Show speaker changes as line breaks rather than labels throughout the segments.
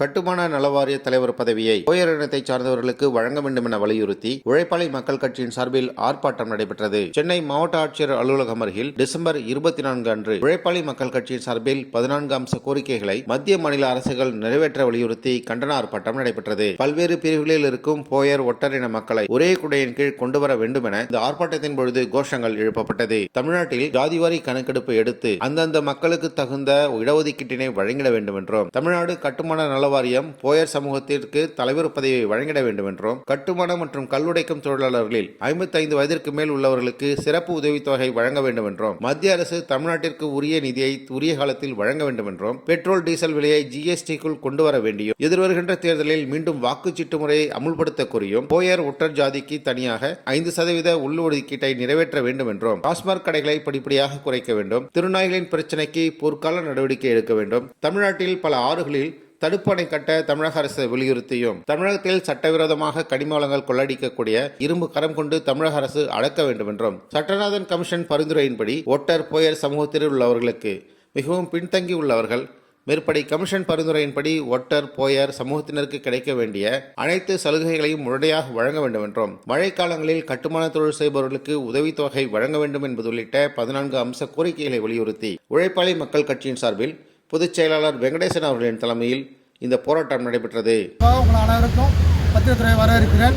கட்டுமான நலவாரிய தலைவர் பதவியை போயர் இனத்தை சார்ந்தவர்களுக்கு வழங்க வேண்டும் என வலியுறுத்தி உழைப்பாளி மக்கள் கட்சியின் சார்பில் ஆர்ப்பாட்டம் நடைபெற்றது. சென்னை மாவட்ட ஆட்சியர் அலுவலகம் அருகில் டிசம்பர் இருபத்தி நான்கு அன்று உழைப்பாளி மக்கள் கட்சியின் சார்பில் பதினான்கு அம்ச கோரிக்கைகளை மத்திய மாநில அரசுகள் நிறைவேற்ற வலியுறுத்தி கண்டன ஆர்ப்பாட்டம் நடைபெற்றது. பல்வேறு பிரிவுகளில் இருக்கும் போயர் ஒட்டரின மக்களை ஒரே குடையின் கீழ் கொண்டு வர வேண்டும் என இந்த ஆர்ப்பாட்டத்தின் பொழுது கோஷங்கள் எழுப்பப்பட்டது. தமிழ்நாட்டில் ஜாதிவாரி கணக்கெடுப்பு எடுத்து அந்தந்த மக்களுக்கு தகுந்த இடஒதுக்கீட்டினை வழங்கிட வேண்டும் என்றும் தமிழ்நாடு கட்டுமான நல நலவாரியம் போயர் சமூகத்திற்கு தலைவர் பதவியை வழங்கிட வேண்டும் என்றும் கட்டுமான மற்றும் கல்லுடைக்கும் தொழிலாளர்களில் ஐம்பத்தைந்து வயதிற்கு மேல் உள்ளவர்களுக்கு சிறப்பு உதவித்தொகை வழங்க வேண்டும் என்றும் மத்திய அரசு தமிழ்நாட்டிற்கு உரிய நிதியை உரிய காலத்தில் வழங்க வேண்டும் என்றும் பெட்ரோல் டீசல் விலையை ஜிஎஸ்டிக்குள் கொண்டு வர வேண்டியும் எதிர்வருகின்ற தேர்தலில் மீண்டும் வாக்குச்சீட்டு முறையை அமுல்படுத்த கோரியும் போயர் ஒற்றர் ஜாதிக்கு தனியாக ஐந்து சதவீத உள்ளொதுக்கீட்டை நிறைவேற்ற வேண்டும் என்றும் டாஸ்மாக் கடைகளை படிப்படியாக குறைக்க வேண்டும். திருநாய்களின் பிரச்சினைக்கு பொற்கால நடவடிக்கை எடுக்க வேண்டும். தமிழ்நாட்டில் பல ஆறுகளில் தடுப்பணை கட்ட தமிழக அரசு வலியுறுத்தியும். தமிழகத்தில் சட்டவிரோதமாக கனிம வளங்கள் கொள்ளடிக்கக்கூடிய இரும்பு கரம் கொண்டு தமிழக அரசு அடக்க வேண்டும் என்றும் சட்டநாதன் கமிஷன் பரிந்துரையின்படி ஒட்டர் போயர் சமூகத்தில் உள்ளவர்களுக்கு மிகவும் பின்தங்கி உள்ளவர்கள் மேற்படி கமிஷன் பரிந்துரையின்படி ஒட்டர் போயர் சமூகத்தினருக்கு கிடைக்க வேண்டிய அனைத்து சலுகைகளையும் முழுமையாக வழங்க வேண்டும் என்றும் மழைக்காலங்களில் கட்டுமான தொழில் செய்பவர்களுக்கு உதவித்தொகை வழங்க வேண்டும் என்பது உள்ளிட்ட பதினான்கு அம்ச கோரிக்கைகளை வலியுறுத்தி உழைப்பாளி மக்கள் கட்சியின் சார்பில் பொதுச் செயலாளர் வெங்கடேசன் அவர்களின் தலைமையில் இந்த போராட்டம் நடைபெற்றது.
உங்கள் அனைவருக்கும் பத்திரத்துறை வரவேற்கிறேன்.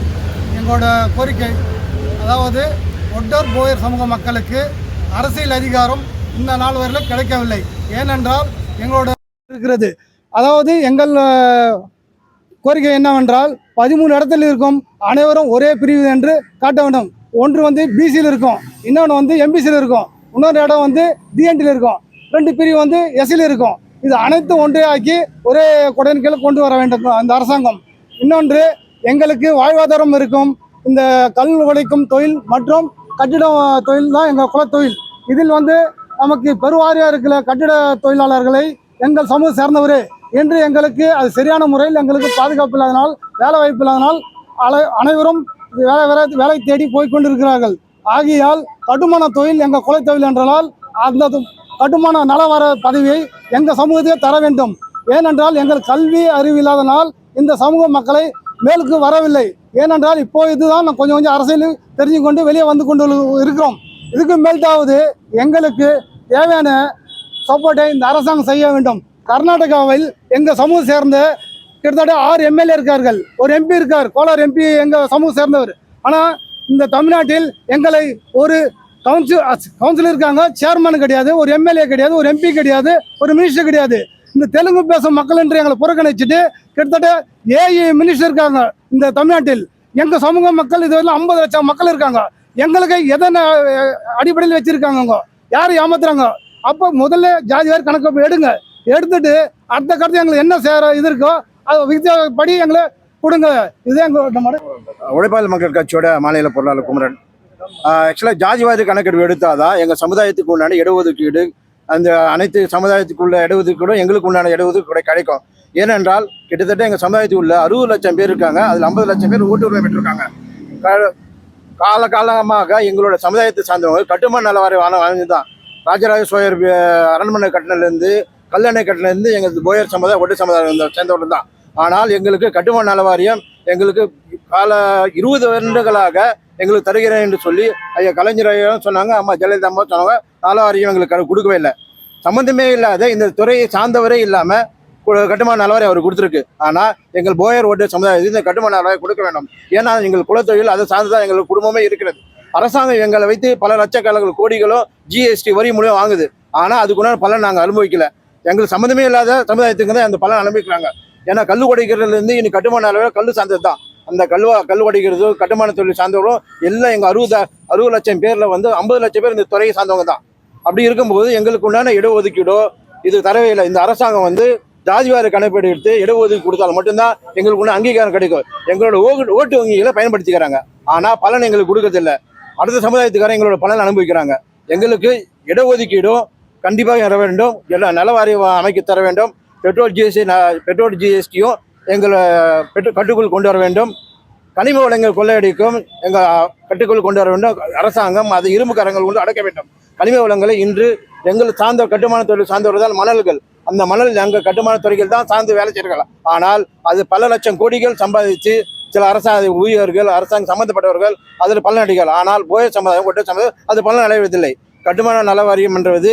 எங்களோட கோரிக்கை அதாவது ஒட்டோர் போயர் சமூக மக்களுக்கு அரசியல் அதிகாரம் இந்த நாள் வரையிலும் கிடைக்கவில்லை. ஏனென்றால் எங்களோட இருக்கிறது. அதாவது எங்கள் கோரிக்கை என்னவென்றால் பதிமூணு இடத்தில் இருக்கும் அனைவரும் ஒரே பிரிவு என்று காட்ட வேண்டும். ஒன்று வந்து பிசியில் இருக்கும் இன்னொன்று வந்து எம்பிசியில் இருக்கும். இன்னொரு இடம் வந்து டிஎன்டியில் இருக்கும். ரெண்டு பிரிவு வந்து எஸ்சியில் இருக்கும். இது அனைத்தும் ஒன்றையாக்கி ஒரே குடையின் கீழே கொண்டு வர வேண்டும் அந்த அரசாங்கம். இன்னொன்று எங்களுக்கு வாழ்வாதாரம் இருக்கும். இந்த கல் உடைக்கும் தொழில் மற்றும் கட்டிட தொழில் தான் எங்கள் குலத்தொழில் இதில் வந்து நமக்கு பெருவாரியாக இருக்கிற கட்டிட தொழிலாளர்களை எங்கள் சமூக சேர்ந்தவர் என்று எங்களுக்கு அது சரியான முறையில் எங்களுக்கு பாதுகாப்பு இல்லாதனால் வேலை வாய்ப்பு இல்லாதனால் அலை அனைவரும் வேலை வேலை வேலை தேடி போய்கொண்டிருக்கிறார்கள் ஆகையால் கட்டுமான தொழில் எங்கள் குலத்தொழில் என்றால் அந்த கட்டுமான நலவர பதவியை எங்கள் சமூகத்தையே தர வேண்டும். ஏனென்றால் எங்கள் கல்வி அறிவு இல்லாதனால் இந்த சமூக மக்களை மேலுக்கு வரவில்லை. ஏனென்றால் இப்போ இதுதான் நான் கொஞ்சம் கொஞ்சம் அரசியல் தெரிஞ்சு கொண்டு வெளியே வந்து கொண்டு இருக்கிறோம். இதுக்கு மேல்தாவது எங்களுக்கு தேவையான சப்போர்ட்டை இந்த அரசாங்கம் செய்ய வேண்டும். கர்நாடகாவில் எங்கள் சமூகம் சேர்ந்த கிட்டத்தட்ட ஆறு எம்எல்ஏ இருக்கார்கள். ஒரு எம்பி இருக்கார். கோலார் எம்பி எங்கள் சமூகம் சேர்ந்தவர். ஆனால் இந்த தமிழ்நாட்டில் எங்களை ஒரு கவுன்சில் கவுன்சிலர் இருக்காங்க. சேர்மன் கிடையாது ஒரு எம்எல்ஏ கிடையாது ஒரு எம்பி கிடையாது ஒரு மினிஸ்டர் கிடையாது. இந்த தெலுங்கு பேசும் மக்கள் என்று எங்களை புறக்கணிச்சுட்டு கிட்டத்தட்ட ஏஐ மினிஸ்டர் இருக்காங்க இந்த தமிழ்நாட்டில். எங்கள் சமூக மக்கள் இதுவரை ஐம்பது லட்சம் மக்கள் இருக்காங்க. எங்களுக்கு எதனை அடிப்படையில் வச்சிருக்காங்க அவங்க? யார் ஏமாத்துறாங்க? அப்போ முதல்ல ஜாதி வேறு கணக்கு எடுங்க. எடுத்துட்டு அடுத்த கருத்து எங்களுக்கு என்ன சேர இது இருக்கோ அது படி எங்களை கொடுங்க. இதே எங்களோட நம்ம
உழைப்பாளி மக்கள் கட்சியோட மாநில பொருளாளர் குமரன். ஆக்சுவலாக ஜாதிவாதி கணக்கெடுப்பு எடுத்தாதான் எங்கள் சமுதாயத்துக்கு உண்டான இடஒதுக்கீடு அந்த அனைத்து சமுதாயத்துக்குள்ள இடஒதுக்கீடும் எங்களுக்கு உண்டான இடஒதுக்கீடு கிடைக்கும். ஏனென்றால் கிட்டத்தட்ட எங்கள் சமுதாயத்துக்கு உள்ள அறுபது லட்சம் பேர் இருக்காங்க. அதில் ஐம்பது லட்சம் பேர் ஓட்டுரிமை பெற்றிருக்காங்க. கால காலமாக எங்களோட சமுதாயத்தை சார்ந்தவங்க கட்டுமான நலவாரி வாங்க வாங்கி தான் ராஜராஜ சோழர் அரண்மனை கட்டணிலேருந்து கல்லணை கட்டணிலேருந்து எங்கள் போயர் சமுதாயம் ஒட்டு சமுதாயம் சேர்ந்தவர்கள் தான் ஆனால் எங்களுக்கு கட்டுமான நலவாரியம் எங்களுக்கு கால இருபது வருடங்களாக எங்களுக்கு தருகிறேன் என்று சொல்லி ஐயா கலைஞர் ஐயாவும் சொன்னாங்க அம்மா ஜெயலலிதா அம்மா சொன்னாங்க. நலவாரியம் எங்களுக்கு கொடுக்கவே இல்லை. சம்மந்தமே இல்லாத இந்த துறையை சார்ந்தவரே இல்லாமல் கட்டுமான நலவாரி அவர் கொடுத்துருக்கு. ஆனால் எங்கள் போயர் ஓட்டு சமுதாயம் இந்த கட்டுமான நலவாரி கொடுக்க வேண்டும். ஏன்னா எங்கள் குலத்தொழில் அதை சார்ந்து தான் எங்கள் குடும்பமே இருக்கிறது. அரசாங்கம் எங்களை வைத்து பல லட்சக்கணக்கில் கோடிகளும் ஜிஎஸ்டி வரி மூலியம் வாங்குது. ஆனால் அதுக்குண்டான பலன் நாங்கள் அனுபவிக்கல. எங்களுக்கு சம்மந்தமே இல்லாத சமுதாயத்துக்கு தான் அந்த பலன் அனுபவிக்கிறாங்க. ஏன்னா கல் உடைக்கிறதுலேருந்து இன்னும் கட்டுமான அளவில் கல் சார்ந்தது தான். அந்த கல்வா கல் உடைக்கிறது கட்டுமான தொழில் சார்ந்தவர்களும் எல்லாம் எங்கள் அறுபது அறுபது லட்சம் பேரில் வந்து ஐம்பது லட்சம் பேர் இந்த துறையை சார்ந்தவங்க தான். அப்படி இருக்கும்போது எங்களுக்கு உண்டான இடஒதுக்கீடோ இது தரவே இல்லை. இந்த அரசாங்கம் வந்து ஜாதிவாரி கணக்கெடுத்து எடுத்து இடஒதுக்கீடு கொடுத்தால் மட்டும்தான் எங்களுக்கு உள்ள அங்கீகாரம் கிடைக்கும். எங்களோட ஓட்டு ஓட்டு வங்கிகளை பயன்படுத்திக்கிறாங்க. ஆனால் பலன் எங்களுக்கு கொடுக்கறதில்ல அடுத்த சமுதாயத்துக்காரன் எங்களோட பலன் அனுபவிக்கிறாங்க. எங்களுக்கு இடஒதுக்கீடும் கண்டிப்பாக தர வேண்டும் எல்லா நலவாரி அமைக்க தர வேண்டும். பெட்ரோல் ஜிஎஸ்டி பெட்ரோல் ஜிஎஸ்டியும் எங்களை பெட்ரோ கட்டுக்குள் கொண்டு வர வேண்டும். கனிம வளங்கள் கொள்ளையடிக்கும் எங்கள் கட்டுக்குள் கொண்டு வர வேண்டும். அரசாங்கம் அது இரும்பு கரங்கள் கொண்டு அடக்க வேண்டும். கனிம வளங்களை இன்று எங்கள் சார்ந்த கட்டுமான தொழில் சார்ந்தவர்கள் தான் மணல்கள். அந்த மணல் அங்கே கட்டுமான துறைகள் தான் சார்ந்து வேலை செய்கிறார்கள் ஆனால் அது பல லட்சம் கோடிகள் சம்பாதிச்சு சில அரசாங்க ஊழியர்கள் அரசாங்கம் சம்பந்தப்பட்டவர்கள் அதில் பலனடிகள். ஆனால் போய சமுதாயம் ஒட்ட சமுதாயம் அது பலன் அடைவதில்லை. கட்டுமான நல வாரியம் என்றது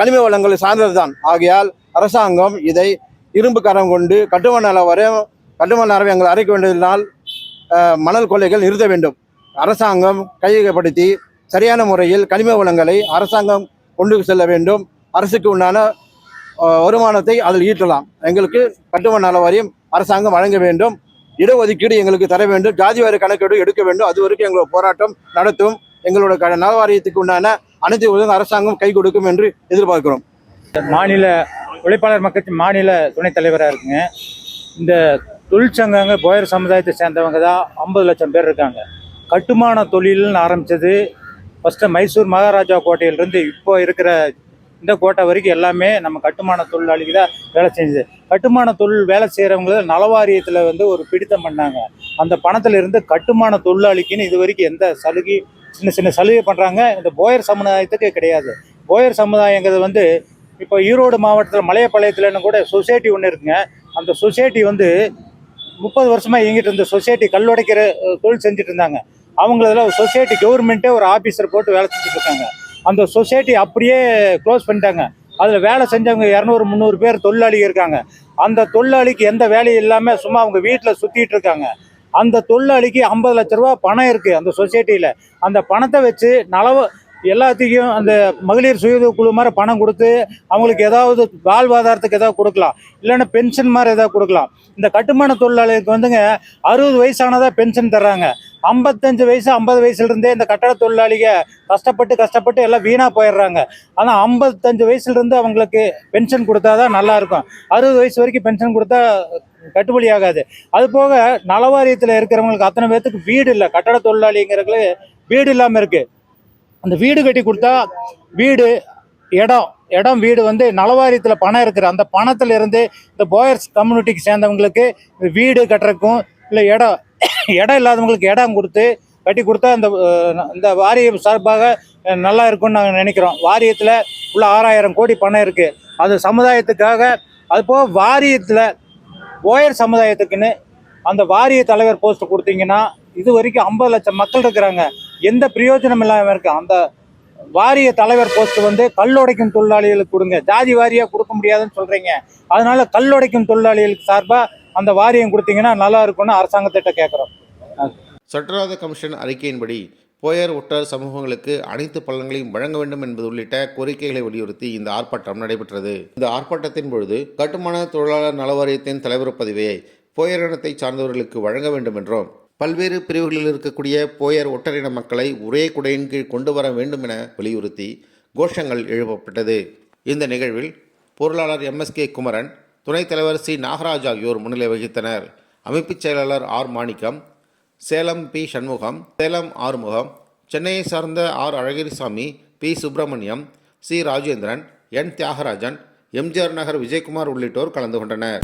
கனிம வளங்களை சார்ந்தது தான் ஆகையால் அரசாங்கம் இதை இரும்பு கரம் கொண்டு கட்டுமான நல வாரியம் கட்டுமான அளவை எங்கள் அரைக்க வேண்டியதனால் மணல் கொள்ளைகள் நிறுத்த வேண்டும். அரசாங்கம் கையகப்படுத்தி சரியான முறையில் கனிம வளங்களை அரசாங்கம் கொண்டு செல்ல வேண்டும். அரசுக்கு உண்டான வருமானத்தை அதில் ஈட்டலாம். எங்களுக்கு கட்டுமான அளவரையும் அரசாங்கம் வழங்க வேண்டும். இடஒதுக்கீடு எங்களுக்கு தர வேண்டும். ஜாதிவாரி கணக்கெடு எடுக்க வேண்டும். அது வரைக்கும் எங்களோட போராட்டம் நடத்தும். எங்களோட க- உண்டான அனைத்து உதவும் அரசாங்கம் கை கொடுக்கும் என்று எதிர்பார்க்கிறோம்.
மாநில உழைப்பாளர் மக்கள் மாநில துணைத் தலைவராக இருக்குங்க. இந்த தொழிற்சங்கங்க போயர் சமுதாயத்தை சேர்ந்தவங்க தான் ஐம்பது லட்சம் பேர் இருக்காங்க. கட்டுமான தொழில்னு ஆரம்பித்தது ஃபஸ்ட்டு மைசூர் மகாராஜா கோட்டையிலிருந்து இப்போ இருக்கிற இந்த கோட்டை வரைக்கும் எல்லாமே நம்ம கட்டுமான தொழிலாளிக்கு தான் வேலை செஞ்சது. கட்டுமான தொழில் வேலை செய்கிறவங்கள நலவாரியத்தில் வந்து ஒரு பிடித்தம் பண்ணாங்க. அந்த பணத்தில் இருந்து கட்டுமான தொழிலாளிக்குன்னு இது வரைக்கும் எந்த சலுகை சின்ன சின்ன சலுகை பண்ணுறாங்க இந்த போயர் சமுதாயத்துக்கு கிடையாது. போயர் சமுதாயங்கிறது வந்து இப்போ ஈரோடு மாவட்டத்தில் மலையப்பாளையத்துலன்னு கூட சொசைட்டி ஒன்று இருக்குங்க. அந்த சொசைட்டி வந்து முப்பது வருஷமாக இயங்கிட்டு இருந்த சொசைட்டி கல்லுடைக்கிற தொழில் செஞ்சுட்டு இருந்தாங்க அவங்களதில் சொசைட்டி கவர்மெண்ட்டே ஒரு ஆஃபீஸர் போட்டு வேலை செஞ்சுட்டு இருக்காங்க அந்த சொசைட்டி அப்படியே க்ளோஸ் பண்ணிட்டாங்க. அதில் வேலை செஞ்சவங்க இரநூறு முந்நூறு பேர் தொழிலாளிகள் இருக்காங்க. அந்த தொழிலாளிக்கு எந்த வேலையும் இல்லாமல் சும்மா அவங்க வீட்டில் சுற்றிட்டு இருக்காங்க அந்த தொழிலாளிக்கு ஐம்பது லட்ச ரூபா பணம் இருக்குது அந்த சொசைட்டியில். அந்த பணத்தை வச்சு நலவு எல்லாத்துக்கும் அந்த மகளிர் சுய குழு மாதிரி பணம் கொடுத்து அவங்களுக்கு ஏதாவது வாழ்வாதாரத்துக்கு ஏதாவது கொடுக்கலாம். இல்லைன்னா பென்ஷன் மாதிரி ஏதாவது கொடுக்கலாம். இந்த கட்டுமான தொழிலாளிகளுக்கு வந்துங்க அறுபது வயசானதாக பென்ஷன் தர்றாங்க. ஐம்பத்தஞ்சு வயசு ஐம்பது வயசுலேருந்தே இந்த கட்டட தொழிலாளிக கஷ்டப்பட்டு கஷ்டப்பட்டு எல்லாம் வீணாக போயிடுறாங்க. ஆனால் ஐம்பத்தஞ்சு வயசுலேருந்து அவங்களுக்கு பென்ஷன் கொடுத்தா தான் நல்லாயிருக்கும் அறுபது வயசு வரைக்கும் பென்ஷன் கொடுத்தா கட்டுப்படி ஆகாது. அது போக நலவாரியத்தில் இருக்கிறவங்களுக்கு அத்தனை பேர்த்துக்கு வீடு இல்லை. கட்டட தொழிலாளிங்கிறவங்களுக்கு வீடு இல்லாமல் இருக்குது அந்த வீடு கட்டி கொடுத்தா வீடு இடம் இடம் வீடு வந்து நலவாரியத்தில் பணம் இருக்கிற அந்த பணத்தில் இருந்து இந்த போயர்ஸ் கம்யூனிட்டிக்கு சேர்ந்தவங்களுக்கு இந்த வீடு கட்டுறக்கும் இல்லை இடம் இடம் இல்லாதவங்களுக்கு இடம் கொடுத்து கட்டி கொடுத்தா இந்த இந்த வாரியம் சார்பாக நல்லா இருக்கும்னு நாங்கள் நினைக்கிறோம். வாரியத்தில் உள்ள ஆறாயிரம் கோடி பணம் இருக்குது அது சமுதாயத்துக்காக அது போக வாரியத்தில் போயர் சமுதாயத்துக்குன்னு அந்த வாரிய தலைவர் போஸ்ட் கொடுத்தீங்கன்னா இது வரைக்கும் ஐம்பது லட்சம் மக்கள் இருக்கிறாங்க. எந்த பிரயோஜனம் இல்லாமல் இருக்கு? அந்த வாரிய தலைவர் போஸ்ட் வந்து கல்லுடைக்கும் தொழிலாளிகளுக்கு கொடுங்க. ஜாதி வாரியா கொடுக்க முடியாதுன்னு சொல்றீங்க. அதனால கல்லுடைக்கும் தொழிலாளிகளுக்கு சார்பா அந்த வாரியம் கொடுத்தீங்கன்னா நல்லா இருக்கும்னு அரசாங்கத்திட்ட கேட்குறோம்
சட்டராத கமிஷன் அறிக்கையின்படி போயர் ஒட்டர் சமூகங்களுக்கு அனைத்து பலன்களையும் வழங்க வேண்டும் என்பது உள்ளிட்ட கோரிக்கைகளை வலியுறுத்தி இந்த ஆர்ப்பாட்டம் நடைபெற்றது. இந்த ஆர்ப்பாட்டத்தின் பொழுது கட்டுமான தொழிலாளர் நலவாரியத்தின் தலைவர் பதவியை போயர் இனத்தை சார்ந்தவர்களுக்கு வழங்க வேண்டும் என்றும் பல்வேறு பிரிவுகளில் இருக்கக்கூடிய போயர் ஒட்டரின மக்களை ஒரே குடையின் கீழ் கொண்டு வர வேண்டும் என வலியுறுத்தி கோஷங்கள் எழுப்பப்பட்டது. இந்த நிகழ்வில் பொருளாளர் எம்எஸ்கே குமரன் துணைத் தலைவர் சி. நாகராஜ் ஆகியோர் முன்னிலை வகித்தனர். அமைப்புச் செயலாளர் ஆர். மாணிக்கம் சேலம் பி. சண்முகம் சேலம் ஆறுமுகம் சென்னையை சார்ந்த R. Azhagirisamy P. Subramaniam C. Rajendran N. Thiyagarajan MGR Nagar Vijayakumar உள்ளிட்டோர் கலந்து கொண்டனர்.